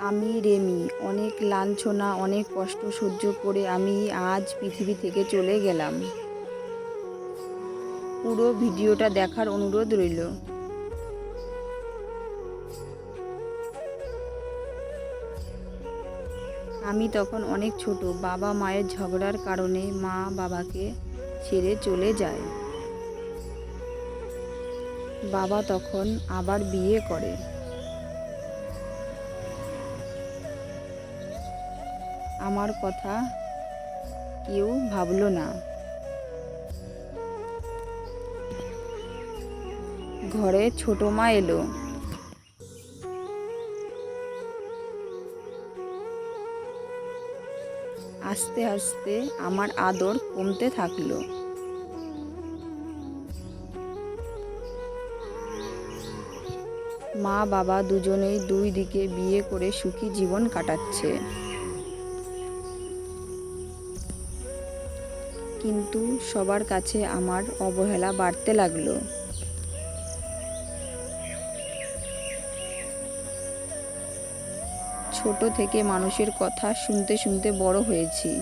আমি রেমি। অনেক লাঞ্ছনা, অনেক কষ্ট সহ্য করে আমি আজ পৃথিবী থেকে চলে গেলাম। পুরো ভিডিওটা দেখার অনুরোধ রইল। আমি তখন অনেক ছোট, বাবা মায়ের ঝগড়ার কারণে মা বাবাকে ছেড়ে চলে যায়। বাবা তখন আবার বিয়ে করে। আমার কথা কেউ ভাবলো না। ঘরে ছোট মা এলো। আস্তে আস্তে আমার আদর কমতে থাকল। মা বাবা দুজনেই দুই দিকে বিয়ে করে সুখী জীবন কাটাচ্ছে। কিন্তু সবার কাছে আমার অবহেলা বাড়তে লাগল। ছোট থেকে মানুষের কথা শুনতে শুনতে বড় হয়েছি।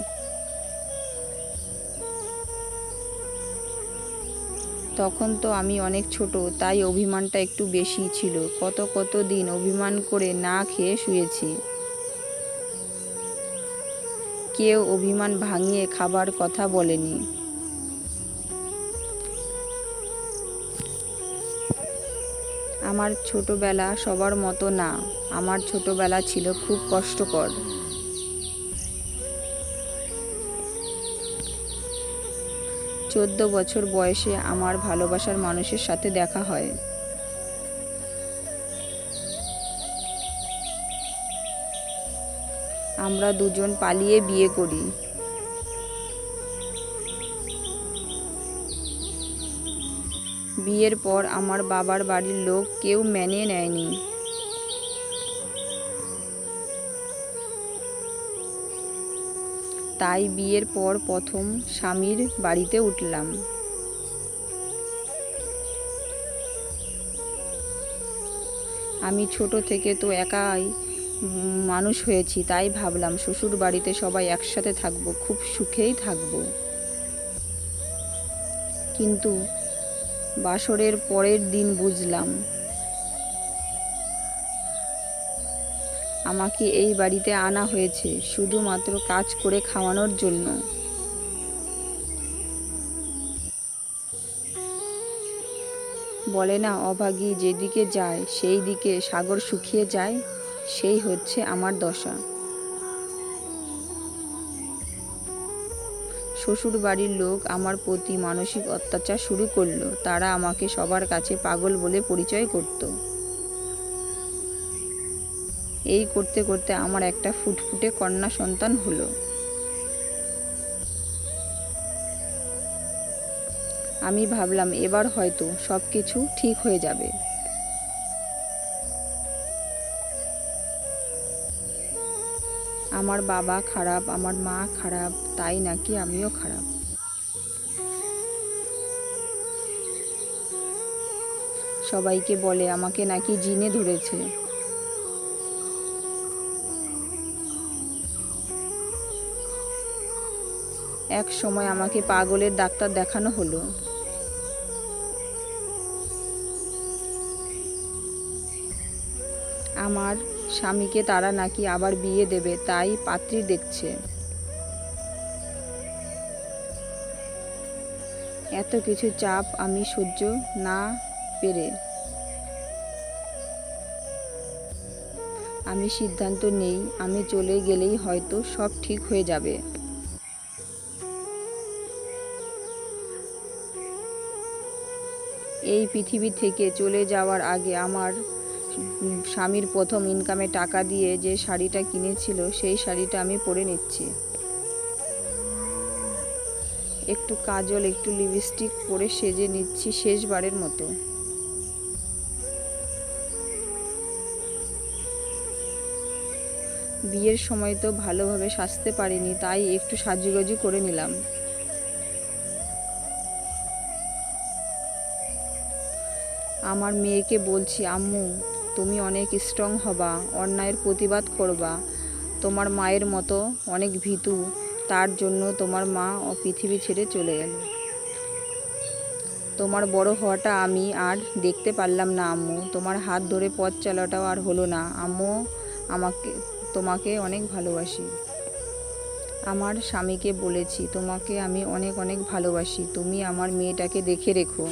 তখন তো আমি অনেক ছোট, তাই অভিমানটা একটু বেশি ছিল। কত কত দিন অভিমান করে না খেয়ে শুয়েছি। কেউ অভিমান ভাঙিয়ে খাবার কথা বলেনি। আমার ছোটবেলা সবার মতো না, আমার ছোটবেলা ছিল খুব কষ্টকর। চোদ্দ বছর বয়সে আমার ভালোবাসার মানুষের সাথে দেখা হয়। আমরা দুজন পালিয়ে বিয়ে করি। বিয়ের পর আমার বাবার বাড়ির লোক কেউ মেনে নেয়নি। তাই বিয়ের পর প্রথম স্বামীর বাড়িতে উঠলাম। আমি ছোট থেকে তো একাই মানুষ হয়েছি, তাই ভাবলাম শ্বশুর বাড়িতে সবাই একসাথে থাকব, খুব সুখেই থাকব। কিন্তু বাসরের পরের দিন বুঝলাম, আমাকে এই বাড়িতে আনা হয়েছে শুধুমাত্র কাজ করে খাওয়ানোর জন্য। বলে না, অভাগী যেদিকে যায়, সেই দিকে সাগর শুকিয়ে যায়। সেই হচ্ছে আমার দশা। শ্বশুর বাড়ির লোক আমার প্রতি মানসিক অত্যাচার শুরু করল। তারা আমাকে সবার কাছে পাগল বলে পরিচয় করত। এই করতে করতে আমার একটা ফুটফুটে কন্যা সন্তান হলো। আমি ভাবলাম, এবার হয়তো সব কিছু ঠিক হয়ে যাবে। আমার বাবা খারাপ, আমার মা খারাপ, তাই নাকি আমিও খারাপ? সবাইকে বলে, আমাকে নাকি জিনে ধরেছে। এক সময় আমাকে পাগলের ডাক্তার দেখানো হলো। আমার স্বামীকে তারা নাকি আবার বিয়ে দেবে, তাই পাত্রী দেখছে। এত কিছু চাপ আমি সহ্য না পেরে। আমি সিদ্ধান্ত নেই, আমি চলে গেলেই হয়তো সব ঠিক হয়ে যাবে। এই পৃথিবী থেকে চলে যাওয়ার আগে আমার স্বামীর প্রথম ইনকামে টাকা দিয়ে যে শাড়িটা কিনেছিল, সেই শাড়িটা আমি পরে নিচ্ছি। একটু কাজল, একটু লিপস্টিক পরে সেজে নিচ্ছি শেষবারের মতো। বিয়ের সময় তো ভালোভাবে সাজতে পারিনি, তাই একটু সাজুগুজু করে নিলাম। আমার মেয়েকে বলছি, আম্মু তুমি অনেক স্ট্রং হবা, অন্যায়ের প্রতিবাদ করবা। তোমার মায়ের মতো অনেক ভীতু, তার জন্য তোমার মা ও পৃথিবী ছেড়ে চলে গেল। তোমার বড় হওয়াটা আমি আর দেখতে পারলাম না, আম্মু। তোমার হাত ধরে পথ চালাটাও আর হলো না। আম্মু, আমাকে, তোমাকে অনেক ভালোবাসি। আমার স্বামীকে বলেছি, তোমাকে আমি অনেক অনেক ভালোবাসি। তুমি আমার মেয়েটাকে দেখে রেখো।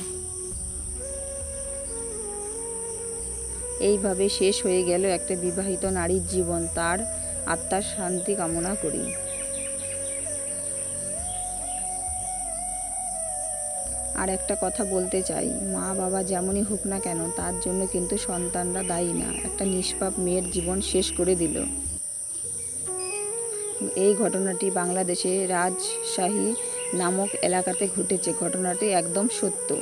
এইভাবে শেষ হয়ে গেল একটা বিবাহিত নারীর জীবন, তার আত্মার শান্তি কামনা করি। আর একটা কথা বলতে চাই মা বাবা যেমনই হোক না কেন, তার জন্য কিন্তু সন্তানরা দায়ী না। একটা নিষ্পাপ মেয়ের জীবন শেষ করে দিল। এই ঘটনাটি বাংলাদেশে রাজশাহী নামক এলাকাতে ঘটেছে। ঘটনাটি একদম সত্য।